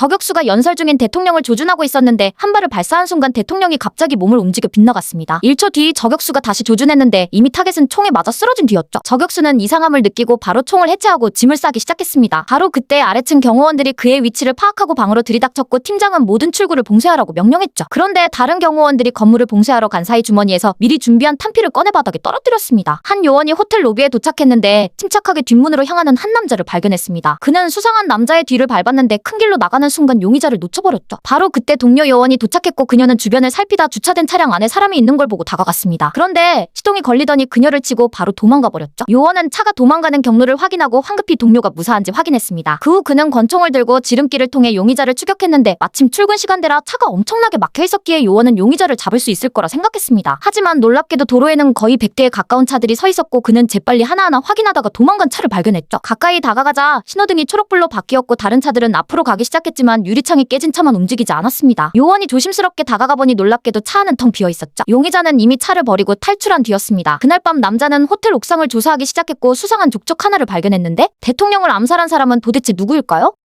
저격수가 연설 중인 대통령을 조준하고 있었는데 한 발을 발사한 순간 대통령이 갑자기 몸을 움직여 빗나갔습니다. 1초 뒤 저격수가 다시 조준했는데 이미 타겟은 총에 맞아 쓰러진 뒤였죠. 저격수는 이상함을 느끼고 바로 총을 해체하고 짐을 싸기 시작했습니다. 바로 그때 아래층 경호원들이 그의 위치를 파악하고 방으로 들이닥쳤고 팀장은 모든 출구를 봉쇄하라고 명령했죠. 그런데 다른 경호원들이 건물을 봉쇄하러 간 사이 주머니에서 미리 준비한 탄피를 꺼내 바닥에 떨어뜨렸습니다. 한 요원이 호텔 로비에 도착했는데 침착하게 뒷문으로 향하는 한 남자를 발견했습니다. 그는 수상한 남자의 뒤를 밟았는데 큰 길로 나가는 순간 용의자를 놓쳐버렸죠. 바로 그때 동료 요원이 도착했고 그녀는 주변을 살피다 주차된 차량 안에 사람이 있는 걸 보고 다가갔습니다. 그런데 시동이 걸리더니 그녀를 치고 바로 도망가 버렸죠. 요원은 차가 도망가는 경로를 확인하고 황급히 동료가 무사한지 확인했습니다. 그 후 그는 권총을 들고 지름길을 통해 용의자를 추격했는데 마침 출근 시간대라 차가 엄청나게 막혀 있었기에 요원은 용의자를 잡을 수 있을 거라 생각했습니다. 하지만 놀랍게도 도로에는 거의 100대에 가까운 차들이 서 있었고 그는 재빨리 하나하나 확인하다가 도망간 차를 발견했죠. 가까이 다가가자 신호등이 초록불로 바뀌었고 다른 차들은 앞으로 가기 시작했지만 유리창이 깨진 차만 움직이지 않았습니다. 요원이 조심스럽게 다가가 보니 놀랍게도 차 안은 텅 비어 있었죠. 용의자는 이미 차를 버리고 탈출한 뒤였습니다. 그날 밤 남자는 호텔 옥상을 조사하기 시작했고 수상한 족적 하나를 발견했는데 대통령을 암살한 사람은 도대체 누구일까요?